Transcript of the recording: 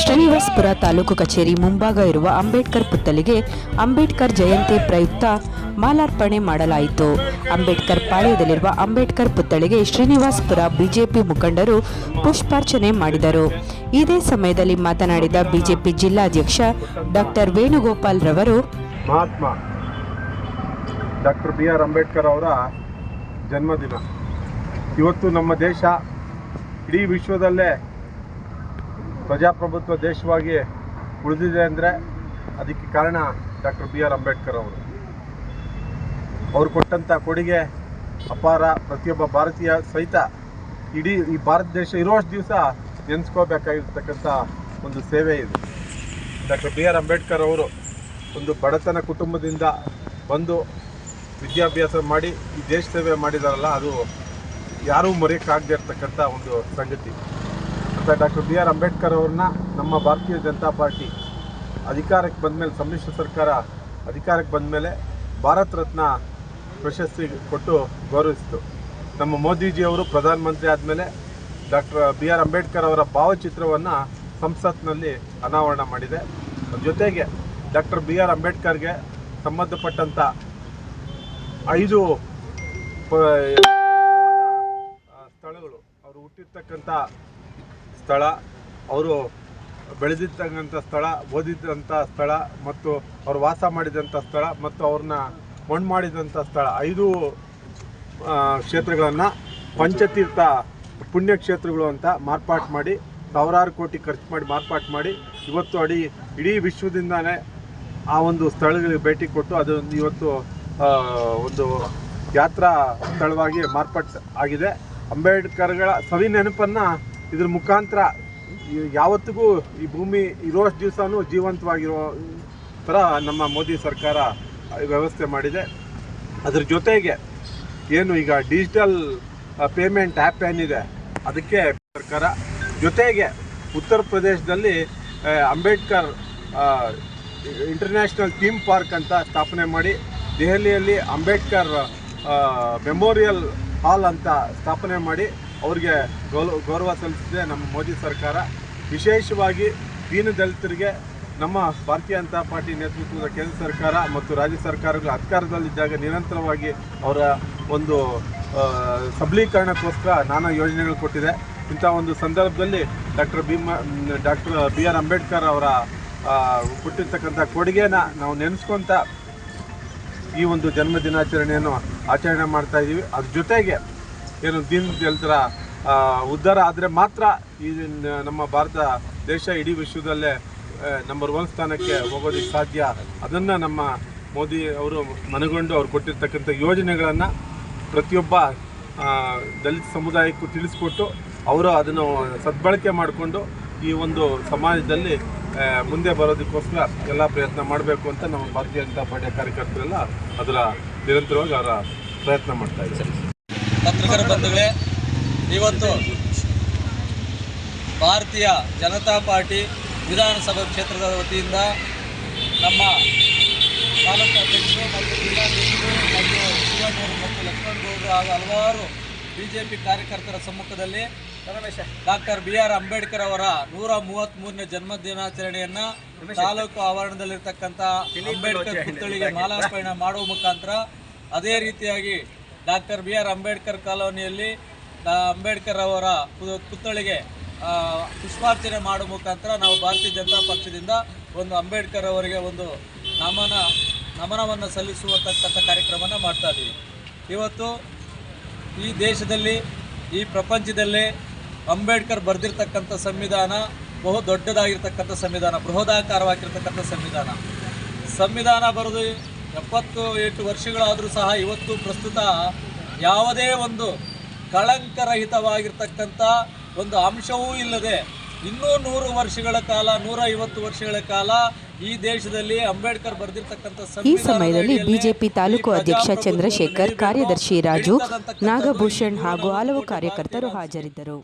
ಶ್ರೀನಿವಾಸಪುರ ತಾಲೂಕು ಕಚೇರಿ ಮುಂಭಾಗ ಇರುವ ಅಂಬೇಡ್ಕರ್ ಪುತ್ತಲಿಗೆ ಅಂಬೇಡ್ಕರ್ ಜಯಂತಿ ಪ್ರಯುಕ್ತ ಮಾಲಾರ್ಪಣೆ ಮಾಡಲಾಯಿತು. ಅಂಬೇಡ್ಕರ್ ಪಾಳ್ಯದಲ್ಲಿರುವ ಅಂಬೇಡ್ಕರ್ ಪುತ್ತಳಿಗೆ ಶ್ರೀನಿವಾಸಪುರ ಬಿಜೆಪಿ ಮುಖಂಡರು ಪುಷ್ಪಾರ್ಚನೆ ಮಾಡಿದರು. ಇದೇ ಸಮಯದಲ್ಲಿ ಮಾತನಾಡಿದ ಬಿಜೆಪಿ ಜಿಲ್ಲಾಧ್ಯಕ್ಷ ಡಾಕ್ಟರ್ ವೇಣುಗೋಪಾಲ್ ರವರು, Mahatma doctor B R Ambedkar ಅವರ ಜನ್ಮದಿನ. ಇವತ್ತು ನಮ್ಮ ದೇಶ ಇಡೀ ವಿಶ್ವದಲ್ಲೇ ಪ್ರಜಾಪ್ರಭುತ್ವ ದೇಶವಾಗಿ ಉಳಿದಿದೆ ಅಂದರೆ ಅದಕ್ಕೆ ಕಾರಣ ಡಾಕ್ಟರ್ ಬಿ ಆರ್ ಅಂಬೇಡ್ಕರ್ ಅವರು. ಅವರು ಕೊಟ್ಟಂಥ ಕೊಡುಗೆ ಅಪಾರ ಪ್ರತಿಯೊಬ್ಬ ಭಾರತೀಯ ಸಹಿತ ಇಡೀ ಈ ಭಾರತ ದೇಶ ಇರುವಷ್ಟು ದಿವಸ ನೆನೆಸ್ಕೋಬೇಕಾಗಿರ್ತಕ್ಕಂಥ ಒಂದು ಸೇವೆ ಇದು. ಡಾಕ್ಟರ್ ಬಿ ಆರ್ ಅಂಬೇಡ್ಕರ್ ಅವರು ಒಂದು ಬಡತನ ಕುಟುಂಬದಿಂದ ಬಂದು ವಿದ್ಯಾಭ್ಯಾಸ ಮಾಡಿ ಈ ದೇಶ ಸೇವೆ ಮಾಡಿದಾರಲ್ಲ, ಅದು ಯಾರೂ ಮರೆಯೋಕ್ಕಾಗದೇ ಇರ್ತಕ್ಕಂಥ ಒಂದು ಸಂಗತಿ. ಮತ್ತು ಡಾಕ್ಟರ್ ಬಿ ಆರ್ ಅಂಬೇಡ್ಕರ್ ಅವ್ರನ್ನ ನಮ್ಮ ಭಾರತೀಯ ಜನತಾ ಪಾರ್ಟಿ ಅಧಿಕಾರಕ್ಕೆ ಬಂದಮೇಲೆ, ಸಮ್ಮಿಶ್ರ ಸರ್ಕಾರ ಅಧಿಕಾರಕ್ಕೆ ಬಂದಮೇಲೆ ಭಾರತ ರತ್ನ ಪ್ರಶಸ್ತಿ ಕೊಟ್ಟು ಗೌರವಿಸಿತು. ನಮ್ಮ ಮೋದಿಜಿಯವರು ಪ್ರಧಾನಮಂತ್ರಿ ಆದಮೇಲೆ ಡಾಕ್ಟರ್ ಬಿ ಆರ್ ಅಂಬೇಡ್ಕರ್ ಅವರ ಭಾವಚಿತ್ರವನ್ನು ಸಂಸತ್ನಲ್ಲಿ ಅನಾವರಣ ಮಾಡಿದೆ. ಜೊತೆಗೆ ಡಾಕ್ಟರ್ ಬಿ ಆರ್ ಅಂಬೇಡ್ಕರ್ಗೆ ಸಂಬಂಧಪಟ್ಟಂಥ ಐದು ಸ್ಥಳಗಳು, ಅವರು ಹುಟ್ಟಿರ್ತಕ್ಕಂಥ ಸ್ಥಳ, ಅವರು ಬೆಳೆದಿರ್ತಕ್ಕಂಥ ಸ್ಥಳ ಓದಿದ್ದಂಥ ಸ್ಥಳ ಮತ್ತು ಅವರು ವಾಸ ಮಾಡಿದಂಥ ಸ್ಥಳ ಮತ್ತು ಅವ್ರನ್ನ ಮಣ್ಣು ಮಾಡಿದಂಥ ಸ್ಥಳ. ಐದು ಕ್ಷೇತ್ರಗಳನ್ನು ಪಂಚತೀರ್ಥ ಪುಣ್ಯಕ್ಷೇತ್ರಗಳು ಅಂತ ಮಾರ್ಪಾಟು ಮಾಡಿ, ಸಾವಿರಾರು ಕೋಟಿ ಖರ್ಚು ಮಾಡಿ ಮಾರ್ಪಾಟು ಮಾಡಿ, ಇವತ್ತು ಅಡಿ, ಇಡೀ ವಿಶ್ವದಿಂದಲೇ ಆ ಒಂದು ಸ್ಥಳಗಳಿಗೆ ಭೇಟಿ ಕೊಟ್ಟು ಅದು ಇವತ್ತು ಒಂದು ಯಾತ್ರಾ ಸ್ಥಳವಾಗಿ ಮಾರ್ಪಾಟು ಆಗಿದೆ. ಅಂಬೇಡ್ಕರ್ಗಳ ಸವಿ ನೆನಪನ್ನು ಇದ್ರ ಮುಖಾಂತರ ಯಾವತ್ತಿಗೂ ಈ ಭೂಮಿ ಇರೋಷ್ಟು ದಿವಸನೂ ಜೀವಂತವಾಗಿರೋ ಥರ ನಮ್ಮ ಮೋದಿ ಸರ್ಕಾರ ವ್ಯವಸ್ಥೆ ಮಾಡಿದೆ. ಅದ್ರ ಜೊತೆಗೆ ಏನು ಈಗ ಡಿಜಿಟಲ್ ಪೇಮೆಂಟ್ ಆ್ಯಪ್ ಏನಿದೆ, ಅದಕ್ಕೆ ಸರ್ಕಾರ ಜೊತೆಗೆ ಉತ್ತರ ಪ್ರದೇಶದಲ್ಲಿ ಅಂಬೇಡ್ಕರ್ ಇಂಟರ್ನ್ಯಾಷನಲ್ ಥೀಮ್ ಪಾರ್ಕ್ ಅಂತ ಸ್ಥಾಪನೆ ಮಾಡಿ, ದೆಹಲಿಯಲ್ಲಿ ಅಂಬೇಡ್ಕರ್ ಮೆಮೋರಿಯಲ್ ಹಾಲ್ ಅಂತ ಸ್ಥಾಪನೆ ಮಾಡಿ ಅವ್ರಿಗೆ ಗೌರವ ಗೌರವ ಸಲ್ಲಿಸಿದೆ ನಮ್ಮ ಮೋದಿ ಸರ್ಕಾರ. ವಿಶೇಷವಾಗಿ ದೀನ ದಲಿತರಿಗೆ ನಮ್ಮ ಭಾರತೀಯ ಜನತಾ ಪಾರ್ಟಿ ನೇತೃತ್ವದ ಕೇಂದ್ರ ಸರ್ಕಾರ ಮತ್ತು ರಾಜ್ಯ ಸರ್ಕಾರಗಳು ಅಧಿಕಾರದಲ್ಲಿದ್ದಾಗ ನಿರಂತರವಾಗಿ ಅವರ ಒಂದು ಸಬಲೀಕರಣಕ್ಕೋಸ್ಕರ ನಾನಾ ಯೋಜನೆಗಳು ಕೊಟ್ಟಿದೆ. ಇಂಥ ಒಂದು ಸಂದರ್ಭದಲ್ಲಿ doctor Bhima, doctor B R Ambedkar ಅವರ ಕೊಟ್ಟಿರ್ತಕ್ಕಂಥ ಕೊಡುಗೆನ ನಾವು ನೆನೆಸ್ಕೊತಾ ಈ ಒಂದು ಜನ್ಮ ದಿನಾಚರಣೆಯನ್ನು ಆಚರಣೆ ಮಾಡ್ತಾ ಇದ್ದೀವಿ ಅದ್ರ ಜೊತೆಗೆ ಏನು ದೀನ್ ದಲಿತರ ಉದ್ಧಾರ ಆದರೆ ಮಾತ್ರ ಈ ನಮ್ಮ ಭಾರತ ದೇಶ ಇಡೀ ವಿಶ್ವದಲ್ಲೇ ನಂಬರ್ ಒನ್ ಸ್ಥಾನಕ್ಕೆ ಹೋಗೋದಕ್ಕೆ ಸಾಧ್ಯ. ಅದನ್ನು ನಮ್ಮ ಮೋದಿ ಅವರು ಮನಗೊಂಡು ಅವ್ರು ಕೊಟ್ಟಿರ್ತಕ್ಕಂಥ ಯೋಜನೆಗಳನ್ನು ಪ್ರತಿಯೊಬ್ಬ ದಲಿತ ಸಮುದಾಯಕ್ಕೂ ತಿಳಿಸ್ಕೊಟ್ಟು ಅವರು ಅದನ್ನು ಸದ್ಬಳಕೆ ಮಾಡಿಕೊಂಡು ಈ ಒಂದು ಸಮಾಜದಲ್ಲಿ ಮುಂದೆ ಬರೋದಕ್ಕೋಸ್ಕರ ಎಲ್ಲ ಪ್ರಯತ್ನ ಮಾಡಬೇಕು ಅಂತ ನಮ್ಮ ಭಾರತೀಯ ಜನತಾ ಪಾರ್ಟಿಯ ಕಾರ್ಯಕರ್ತರೆಲ್ಲ ಅದರ ನಿರಂತರವಾಗಿ ಅವರ ಪ್ರಯತ್ನ ಮಾಡ್ತಾ ಇದ್ದಾರೆ. ಪತ್ರಕರ್ತರ ಬಂಧುಗಳೇ, ಇವತ್ತು ಭಾರತೀಯ ಜನತಾ ಪಾರ್ಟಿ ವಿಧಾನಸಭಾ ಕ್ಷೇತ್ರದ ವತಿಯಿಂದ ನಮ್ಮ ತಾಲೂಕು ಅಧ್ಯಕ್ಷರು ಮತ್ತು ಜಿಲ್ಲಾಧ್ಯಕ್ಷರು ಮತ್ತು ಶಿವಣ್ಣವರು ಮತ್ತು ಲಕ್ಷ್ಮಣಗೌಡರು ಹಾಗೂ ಹಲವಾರು ಬಿ ಜೆ ಪಿ ಕಾರ್ಯಕರ್ತರ ಸಮ್ಮುಖದಲ್ಲಿ ಡಾಕ್ಟರ್ ಬಿ ಆರ್ ಅಂಬೇಡ್ಕರ್ ಅವರ ನೂರ ಮೂವತ್ತ್ಮೂರನೇ ಜನ್ಮ ದಿನಾಚರಣೆಯನ್ನು ತಾಲೂಕು ಆವರಣದಲ್ಲಿರ್ತಕ್ಕಂಥ ಅಂಬೇಡ್ಕರ್ ಪುತ್ಥಳಿಗೆ ಮಾಲಾರ್ಪಣೆ ಮಾಡುವ ಮುಖಾಂತರ ಅದೇ ರೀತಿಯಾಗಿ ಡಾಕ್ಟರ್ ಬಿ ಆರ್ ಅಂಬೇಡ್ಕರ್ ಕಾಲೋನಿಯಲ್ಲಿ ಅಂಬೇಡ್ಕರ್ ಅವರ ಪುತ್ಥಳಿಗೆ ಪುಷ್ಪಾರ್ಚನೆ ಮಾಡುವ ಮುಖಾಂತರ ನಾವು ಭಾರತೀಯ ಜನತಾ ಪಕ್ಷದಿಂದ ಒಂದು ಅಂಬೇಡ್ಕರ್ ಅವರಿಗೆ ಒಂದು ನಮನ, ನಮನವನ್ನು ಸಲ್ಲಿಸುವತಕ್ಕಂಥ ಕಾರ್ಯಕ್ರಮವನ್ನು ಮಾಡ್ತಾ ಇದ್ದೀವಿ ಇವತ್ತು ಈ ದೇಶದಲ್ಲಿ, ಈ ಪ್ರಪಂಚದಲ್ಲಿ ಅಂಬೇಡ್ಕರ್ ಬರೆದಿರ್ತಕ್ಕಂಥ ಸಂವಿಧಾನ ಬಹು ದೊಡ್ಡದಾಗಿರ್ತಕ್ಕಂಥ ಸಂವಿಧಾನ, ಬೃಹದಾಕಾರವಾಗಿರ್ತಕ್ಕಂಥ ಸಂವಿಧಾನ. ಸಂವಿಧಾನ ಬರೆದು ಎಪ್ಪತ್ತು ಎಂಟು ವರ್ಷಗಳಾದರೂ ಸಹ ಇವತ್ತು ಪ್ರಸ್ತುತ ಯಾವುದೇ ಒಂದು ಕಳಂಕರಹಿತವಾಗಿರ್ತಕ್ಕಂಥ ಒಂದು ಅಂಶವೂ ಇಲ್ಲದೆ ಇನ್ನೂ ನೂರು ವರ್ಷಗಳ ಕಾಲ ನೂರ ಐವತ್ತು ವರ್ಷಗಳ ಕಾಲ ಈ ದೇಶದಲ್ಲಿ ಅಂಬೇಡ್ಕರ್ ಬರೆದಿರ್ತಕ್ಕಂಥ ಈ ಸಮಯದಲ್ಲಿ ಬಿಜೆಪಿ ತಾಲೂಕು ಅಧ್ಯಕ್ಷ ಚಂದ್ರಶೇಖರ್ ಕಾರ್ಯದರ್ಶಿ ರಾಜು ನಾಗಭೂಷಣ್ ಹಾಗೂ ಹಲವು ಕಾರ್ಯಕರ್ತರು ಹಾಜರಿದ್ದರು.